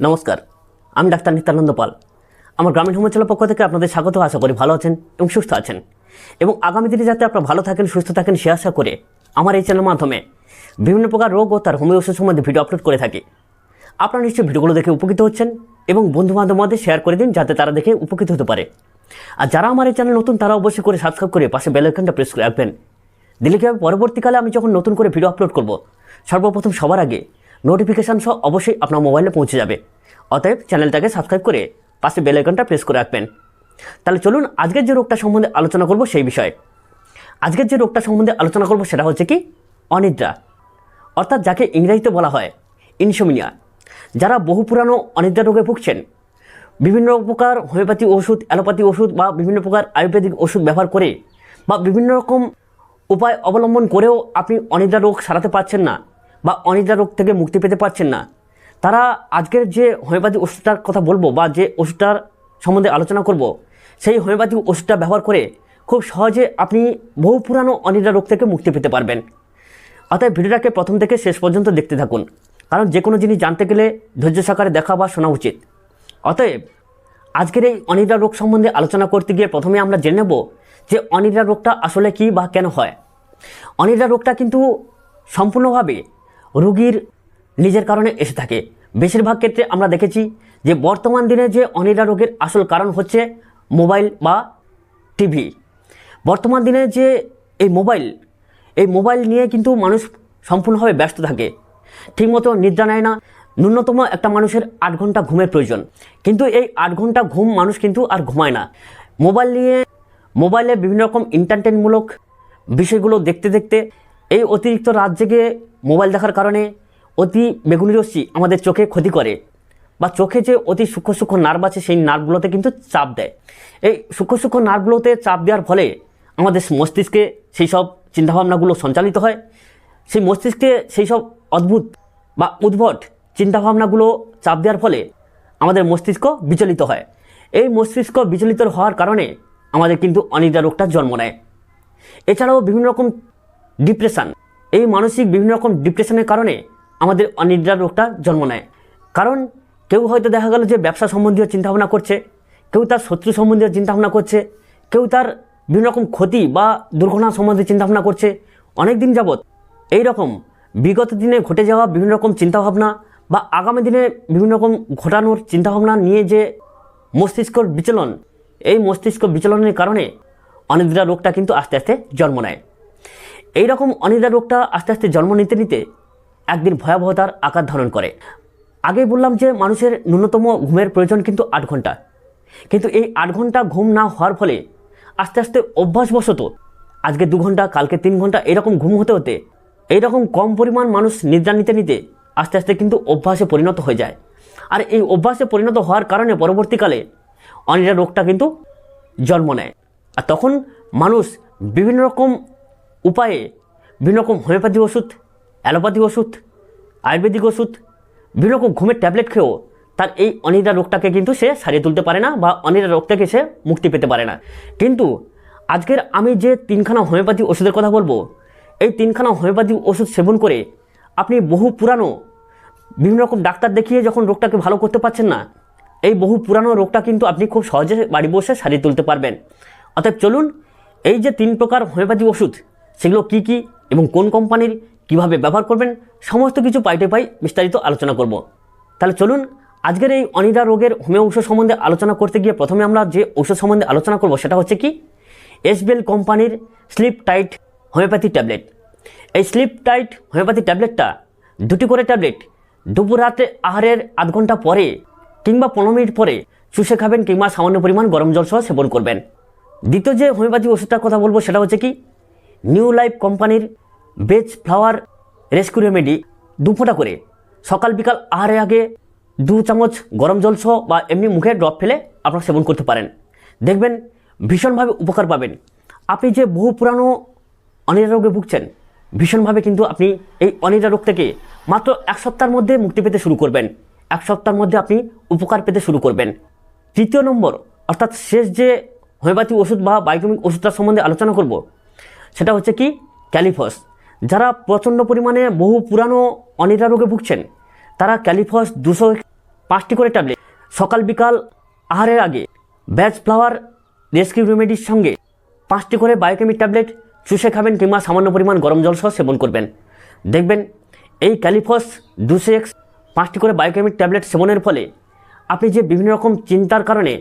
নমস্কার, আমি ডাক্তার নিত্যানন্দ পাল। আমার গ্রামীণ হোমাঞ্চলের পক্ষ থেকে আপনাদের স্বাগত, আশা করি ভালো আছেন এবং সুস্থ আছেন। এবং আগামী দিনে যাতে আপনারা ভালো থাকেন, সুস্থ থাকেন, সে আশা করে আমার এই চ্যানেলের মাধ্যমে বিভিন্ন প্রকার রোগ ও তার হোমিও ওষুধ সম্বন্ধে ভিডিও আপলোড করে থাকি। আপনারা নিশ্চয়ই ভিডিওগুলো দেখে উপকৃত হচ্ছেন এবং বন্ধু বান্ধব মধ্যে শেয়ার করে দিন, যাতে তারা দেখে উপকৃত হতে পারে। আর যারা আমার এই চ্যানেল নতুন, তারা অবশ্যই করে সাবস্ক্রাইব করে পাশে বেল আইকনটা প্রেস করে রাখবেন। দিলে কি হবে? পরবর্তীকালে আমি যখন নতুন করে ভিডিও আপলোড করব, সর্বপ্রথম সবার আগে নোটিফিকেশান সহ অবশ্যই আপনার মোবাইলে পৌঁছে যাবে। অতএব চ্যানেলটাকে সাবস্ক্রাইব করে পাশে বেল আইকনটা প্রেস করে রাখবেন। তাহলে চলুন আজকের যে রোগটা সম্বন্ধে আলোচনা করব সেই বিষয়ে। আজকের যে রোগটা সম্বন্ধে আলোচনা করব সেটা হচ্ছে কি? অনিদ্রা। অর্থাৎ যাকে ইংরেজিতে বলা হয় ইনসোমিনিয়া যারা বহু পুরানো অনিদ্রা রোগে ভুগছেন, বিভিন্ন প্রকার হোমিওপ্যাথি ওষুধ, অ্যালোপ্যাথি ওষুধ বা বিভিন্ন প্রকার আয়ুর্বেদিক ওষুধ ব্যবহার করে বা বিভিন্ন রকম উপায় অবলম্বন করেও আপনি অনিদ্রা রোগ সারাতে পারছেন না বা অনিদ্রা রোগ থেকে মুক্তি পেতে পারছেন না। তারা আজকের যে হোমিওপ্যাথি ওষুধটার কথা বলব বা যে ওষুধটার সম্বন্ধে আলোচনা করব, সেই হোমিওপ্যাথি ওষুধটা ব্যবহার করে খুব সহজে আপনি বহু পুরানো অনিদ্রা রোগ থেকে মুক্তি পেতে পারবেন। অতএব ভিডিওটাকে প্রথম থেকে শেষ পর্যন্ত দেখতে থাকুন, কারণ যে কোনো জিনিস জানতে গেলে ধৈর্য সহকারে দেখা বা শোনা উচিত। অতএব আজকের এই অনিদ্রা রোগ সম্বন্ধে আলোচনা করতে গিয়ে প্রথমে আমরা জেনে নেব যে অনিদ্রা রোগটা আসলে কী বা কেন হয়। অনিদ্রা রোগটা কিন্তু সম্পূর্ণভাবে রোগীর নিজের কারণে এসে থাকে। বেশিরভাগ ক্ষেত্রে আমরা দেখেছি যে বর্তমান দিনে যে অনিদ্রা রোগের আসল কারণ হচ্ছে মোবাইল বা টিভি। বর্তমান দিনে যে এই মোবাইল এই মোবাইল নিয়ে কিন্তু মানুষ সম্পূর্ণভাবে ব্যস্ত থাকে। ঠিকমতো নিদ্রা নেয় না। ন্যূনতম একটা মানুষের আট ঘণ্টা ঘুমের প্রয়োজন। কিন্তু এই আট ঘণ্টা ঘুম মানুষ কিন্তু আর ঘুমায় না। মোবাইল নিয়ে, মোবাইলে বিভিন্ন রকম এন্টারটেনমূলক বিষয়গুলো দেখতে দেখতে এই অতিরিক্ত রাত জেগে মোবাইল দেখার কারণে অতি বেগুনি রশ্মি আমাদের চোখে ক্ষতি করে বা চোখে যে অতি সূক্ষ্ম সূক্ষ্ম নার্ভ আছে সেই নার্ভগুলোতে কিন্তু চাপ দেয়। এই সূক্ষ্ম সূক্ষ্ম নার্ভগুলোতে চাপ দেওয়ার ফলে আমাদের মস্তিষ্কে সেই সব চিন্তাভাবনাগুলো সঞ্চালিত হয়। সেই মস্তিষ্কে সেই সব অদ্ভুত বা উদ্ভট চিন্তাভাবনাগুলো চাপ দেওয়ার ফলে আমাদের মস্তিষ্ক বিচলিত হয়। এই মস্তিষ্ক বিচলিত হওয়ার কারণে আমাদের কিন্তু অনিদ্রা রোগটা জন্ম নেয়। এছাড়াও বিভিন্ন রকম ডিপ্রেশন। এই মানসিক বিভিন্ন রকম ডিপ্রেশনের কারণে আমাদের অনিদ্রা রোগটা জন্ম নেয়। কারণ কেউ হয়তো দেখা গেল যে ব্যবসা সম্বন্ধীয় চিন্তাভাবনা করছে, কেউ তার শত্রু সম্বন্ধীয় চিন্তাভাবনা করছে, কেউ তার বিভিন্ন রকম ক্ষতি বা দুর্ঘটনা সম্বন্ধে চিন্তাভাবনা করছে। অনেক দিন যাবৎ এই রকম বিগত দিনে ঘটে যাওয়া বিভিন্ন রকম চিন্তাভাবনা বা আগামী দিনে বিভিন্ন রকম ঘটানোর চিন্তাভাবনা নিয়ে যে মস্তিষ্কর বিচলন, এই মস্তিষ্ক বিচলনের কারণে অনিদ্রা রোগটা কিন্তু আস্তে আস্তে জন্ম নেয়। এই রকম অনিদ্রা রোগটা আস্তে আস্তে জন্ম নিতে নিতে একদিন ভয়াবহতার আকার ধারণ করে। আগে বললাম যে মানুষের ন্যূনতম ঘুমের প্রয়োজন কিন্তু আট ঘণ্টা। কিন্তু এই আট ঘণ্টা ঘুম না হওয়ার ফলে আস্তে আস্তে অভ্যাসবশত আজকে দু ঘণ্টা, কালকে তিন ঘণ্টা এরকম ঘুম হতে হতে এইরকম কম পরিমাণ মানুষ নিদ্রা নিতে নিতে আস্তে আস্তে কিন্তু অভ্যাসে পরিণত হয়ে যায়। আর এই অভ্যাসে পরিণত হওয়ার কারণে পরবর্তীকালে অনিদ্রা রোগটা কিন্তু জন্ম নেয়। আর তখন মানুষ বিভিন্ন রকম উপায়ে বিভিন্ন রকম হোমিওপ্যাথি ওষুধ অ্যালোপ্যাথি ওষুধ, আয়ুর্বেদিক ওষুধ বিভিন্ন রকম ঘুমের ট্যাবলেট খেয়েও তার এই অনিদ্রা রোগটাকে কিন্তু সে সারিয়ে তুলতে পারে না বা অনিদ্রা রোগ থেকে সে মুক্তি পেতে পারে না। কিন্তু আজকের আমি যে তিনখানা হোমিওপ্যাথি ওষুধের কথা বলব, এই তিনখানা হোমিওপ্যাথি ওষুধ সেবন করে আপনি বহু পুরানো, বিভিন্ন রকম ডাক্তার দেখিয়ে যখন রোগটাকে ভালো করতে পারছেন না, এই বহু পুরানো রোগটা কিন্তু আপনি খুব সহজে বাড়ি বসে সারিয়ে তুলতে পারবেন। অতএব চলুন, এই যে তিন প্রকার হোমিওপ্যাথি ওষুধ সেগুলো কি কি এবং কোন কোম্পানির কীভাবে ব্যবহার করবেন, সমস্ত কিছু পাইটে পাই বিস্তারিত আলোচনা করব। তাহলে চলুন, আজকের এই অনিদ্রা রোগের হোমিও ঔষধ সম্বন্ধে আলোচনা করতে গিয়ে প্রথমে আমরা যে ঔষধ সম্বন্ধে আলোচনা করব সেটা হচ্ছে কি এসবিএল কোম্পানির স্লিপ টাইট হোমিওপ্যাথি ট্যাবলেট। এই স্লিপ টাইট হোমিওপ্যাথি ট্যাবলেটটা দুটি করে ট্যাবলেট, দুপুর রাতে আহারের আধ ঘণ্টা পরে কিংবা পনেরো মিনিট পরে চুষে খাবেন কিংবা সামান্য পরিমাণ গরম জল সহ সেবন করবেন। দ্বিতীয় যে হোমিওপ্যাথি ওষুধটার কথা বলব সেটা হচ্ছে কি নিউ লাইফ কোম্পানির বেজ ফ্লাওয়ার রেস্কিউ রেমেডি দু ফোঁটা করে। সকাল বিকাল আহারের আগে দু চামচ গরম জল সহ বা এমনি মুখে ড্রপ ফেলে আপনারা সেবন করতে পারেন। দেখবেন ভীষণভাবে উপকার পাবেন। আপনি যে বহু পুরানো অনিদ্রা রোগে ভুগছেন, ভীষণভাবে কিন্তু আপনি এই অনিদ্রা রোগ থেকে মাত্র এক সপ্তাহের মধ্যে মুক্তি পেতে শুরু করবেন। এক সপ্তাহের মধ্যে আপনি উপকার পেতে শুরু করবেন। তৃতীয় নম্বর, অর্থাৎ শেষ যে হোমিওপ্যাথি ওষুধ বা বায়োকেমিক ওষুধটার সম্বন্ধে আলোচনা করব। সেটা হচ্ছে কি? ক্যালিফস। যারা প্রচণ্ড পরিমাণে বহু পুরানো অনিদ্রা রোগে ভুগছেন, তারা ক্যালিফস দুশো পাঁচটি করে ট্যাবলেট সকাল বিকাল আহারের আগে ব্যাচ ফ্লাওয়ার রেস্কিউ রেমেডির সঙ্গে পাঁচটি করে বায়োকেমিক ট্যাবলেট চুষে খাবেন কিংবা সামান্য পরিমাণ গরম জল সহ সেবন করবেন। দেখবেন, এই ক্যালিফস দুশো এক্স পাঁচটি করে বায়োকেমিক ট্যাবলেট সেবনের ফলে আপনি যে বিভিন্ন রকম চিন্তার কারণে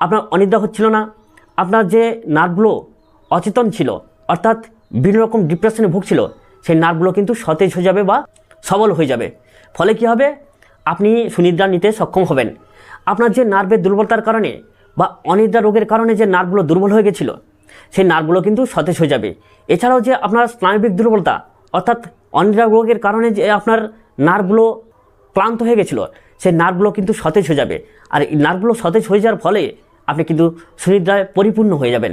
আপনার অনিদ্রা হচ্ছিল না, আপনার যে নার্ভগুলো অচেতন ছিল অর্থাৎ বিভিন্ন রকম ডিপ্রেশনে ভুগছিল, সেই নার্ভগুলো কিন্তু সতেজ হয়ে যাবে বা সবল হয়ে যাবে। ফলে কি হবে? আপনি সুনিদ্রা নিতে সক্ষম হবেন। আপনার যে নার্ভের দুর্বলতার কারণে বা অনিদ্রা রোগের কারণে যে নার্ভগুলো দুর্বল হয়ে গেছিল, সেই নার্ভগুলো কিন্তু সতেজ হয়ে যাবে। এছাড়াও যে আপনার স্নায়বিক দুর্বলতা, অর্থাৎ অনিদ্রা রোগের কারণে যে আপনার নার্ভগুলো ক্লান্ত হয়ে গেছিল, সেই নার্ভগুলো কিন্তু সতেজ হয়ে যাবে। আর এই নার্ভগুলো সতেজ হয়ে যাওয়ার ফলে আপনি কিন্তু সুনিদ্রায় পরিপূর্ণ হয়ে যাবেন।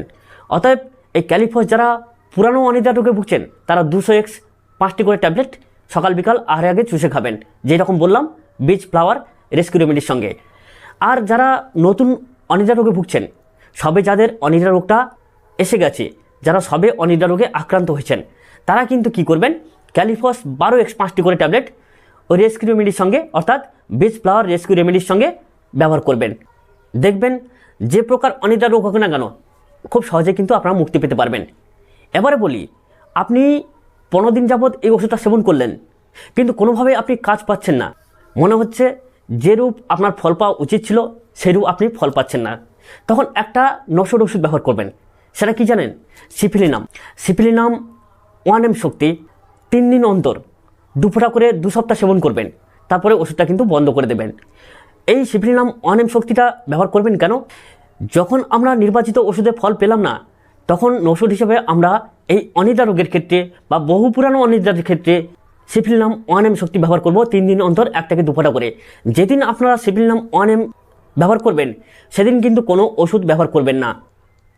অতএব এই ক্যালিফস যারা পুরানো অনিদ্রা রোগে ভুগছেন, তারা দুশো এক্স পাঁচটি করে ট্যাবলেট সকাল, বিকাল, আহারে আগে চুষে খাবেন। যেরকম বললাম, বীজ, ফ্লাওয়ার, রেস্কিউ রেমেডির সঙ্গে। আর যারা নতুন অনিদ্রা রোগে ভুগছেন, সবে যাদের অনিদ্রা রোগটা এসে গেছে, যারা সবে অনিদ্রা রোগে আক্রান্ত হয়েছেন, তারা কিন্তু কি করবেন? ক্যালিফস বারো এক্স পাঁচটি করে ট্যাবলেট ও রেস্কিউ রেমেডির সঙ্গে, অর্থাৎ বীজ, ফ্লাওয়ার, রেস্কিউ রেমেডির সঙ্গে ব্যবহার করবেন। দেখবেন যে প্রকার অনিদ্রা রোগ হোক না কেন খুব সহজে কিন্তু আপনারা মুক্তি পেতে পারবেন। এবারে বলি, আপনি পনেরো দিন যাবৎ এই ওষুধটা সেবন করলেন, কিন্তু কোনোভাবে আপনি কাজ পাচ্ছেন না। মনে হচ্ছে যে রূপ আপনার ফল পাওয়া উচিত ছিল সেরূপ আপনি ফল পাচ্ছেন না। তখন একটা নশোর ওষুধ ব্যবহার করবেন, সেটা কি জানেন? সিফিলিনাম। সিফিলিনাম ওয়ান এম শক্তি, তিন দিন অন্তর, দুফোঁটা করে দু সপ্তাহ সেবন করবেন, তারপরে ওষুধটা কিন্তু বন্ধ করে দেবেন। এই সিফিলিনাম ওয়ান এম শক্তিটা ব্যবহার করবেন কেন? যখন আমরা নির্বাচিত ওষুধে ফল পেলাম না, তখন ওষুধ হিসেবে আমরা এই অনিদ্রা রোগের ক্ষেত্রে বা বহু পুরানো অনিদ্রার ক্ষেত্রে সিফিল নাম ওয়ান এম শক্তি ব্যবহার করব তিন দিন অন্তর এক থেকে দুফোঁটা করে। যেদিন আপনারা সিফিল নাম ওয়ান এম ব্যবহার করবেন, সেদিন কিন্তু কোনো ওষুধ ব্যবহার করবেন না।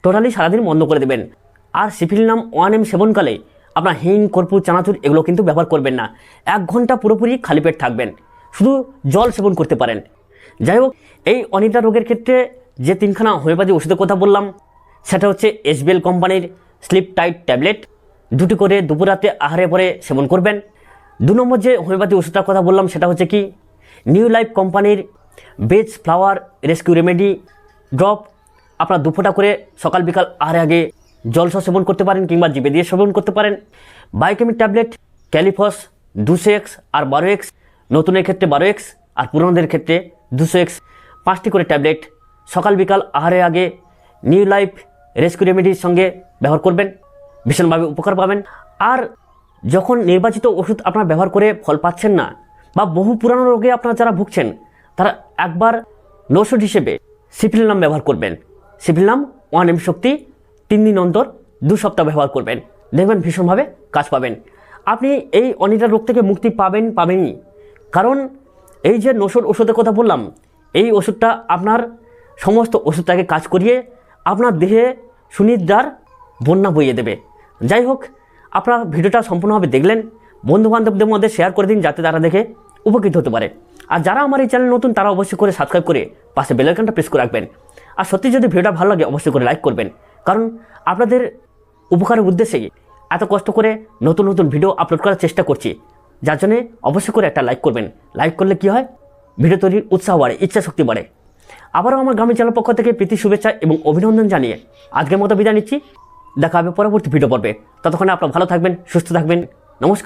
টোটালি সারাদিন বন্ধ করে দেবেন। আর সিফিল নাম ওয়ান এম সেবনকালে আপনার হিং, কর্পূর, চানাচুর এগুলো কিন্তু ব্যবহার করবেন না। এক ঘণ্টা পুরোপুরি খালি পেট থাকবেন। শুধু জল সেবন করতে পারেন। যাই হোক, এই অনিদ্রা রোগের ক্ষেত্রে যে তিনখানা হোমিওপ্যাথি ওষুধের কথা বললাম, সেটা হচ্ছে এসবিএল কোম্পানির স্লিপ টাইট ট্যাবলেট। দুটি করে দুপুরাতে আহারে পরে সেবন করবেন। দু নম্বর যে হোমিওপ্যাথি ওষুধটার কথা বললাম, সেটা হচ্ছে কি? নিউ লাইফ কোম্পানির Bach flower rescue remedy drop. আপনার দুফোটা করে সকাল বিকাল আহারে আগে জলসহ সেবন করতে পারেন কিংবা জিবে দিয়ে সেবন করতে পারেন। বায়োকেমিক ট্যাবলেট, ক্যালিফস, দুশো এক্স আর বারো এক্স, নতুনের ক্ষেত্রে বারো এক্স আর পুরনোদের ক্ষেত্রে দুশো এক্স। পাঁচটি করে ট্যাবলেট সকাল বিকাল আহারে আগে নিউ লাইফ রেস্কিউ রেমেডির সঙ্গে ব্যবহার করবেন, ভীষণভাবে উপকার পাবেন। আর যখন নির্বাচিত ওষুধ আপনার ব্যবহার করে ফল পাচ্ছেন না, বা বহু পুরানো রোগে আপনারা যারা ভুগছেন, তারা একবার নৌষধ হিসেবে সিফিল নাম ব্যবহার করবেন। সিফিল নাম ওয়ান এম শক্তি, তিন দিন অন্তর, দু সপ্তাহ ব্যবহার করবেন। দেখবেন ভীষণভাবে কাজ পাবেন। আপনি এই অনিদ্রা রোগ থেকে মুক্তি পাবেন, পাবেনই। কারণ এই যে নৌষধ ওষুধের কথা বললাম, এই ওষুধটা আপনার সমস্ত ওষুধটাকে কাজ করিয়ে আপনার দেহে সুনিদ্রার বন্যা বইয়ে দেবে। যাই হোক, আপনারা ভিডিওটা সম্পূর্ণভাবে দেখলেন। বন্ধু বান্ধবদের মধ্যে শেয়ার করে দিন যাতে তারা দেখে উপকৃত হতে পারে। আর যারা আমার এই চ্যানেল নতুন, তারা অবশ্যই করে সাবস্ক্রাইব করে পাশে বেলাইকানটা প্রেস করে রাখবেন। আর সত্যি যদি ভিডিওটা ভালো লাগে, অবশ্যই করে লাইক করবেন। কারণ আপনাদের উপকারের উদ্দেশ্যেই এত কষ্ট করে নতুন নতুন ভিডিও আপলোড করার চেষ্টা করছি। যার জন্যে অবশ্যই করে একটা লাইক করবেন। লাইক করলে কি হয়? ভিডিও তৈরির উৎসাহ বাড়ে ইচ্ছা শক্তি বাড়ে। আবারও আমার গ্রামের চ্যানেল পক্ষ থেকে প্রীতি শুভেচ্ছা এবং অভিনন্দন জানিয়ে আজকের মতো বিদায় নিচ্ছি। দেখা হবে পরবর্তী ভিডিও পর্বে। ততক্ষণে আপনারা ভালো থাকবেন, সুস্থ থাকবেন। নমস্কার।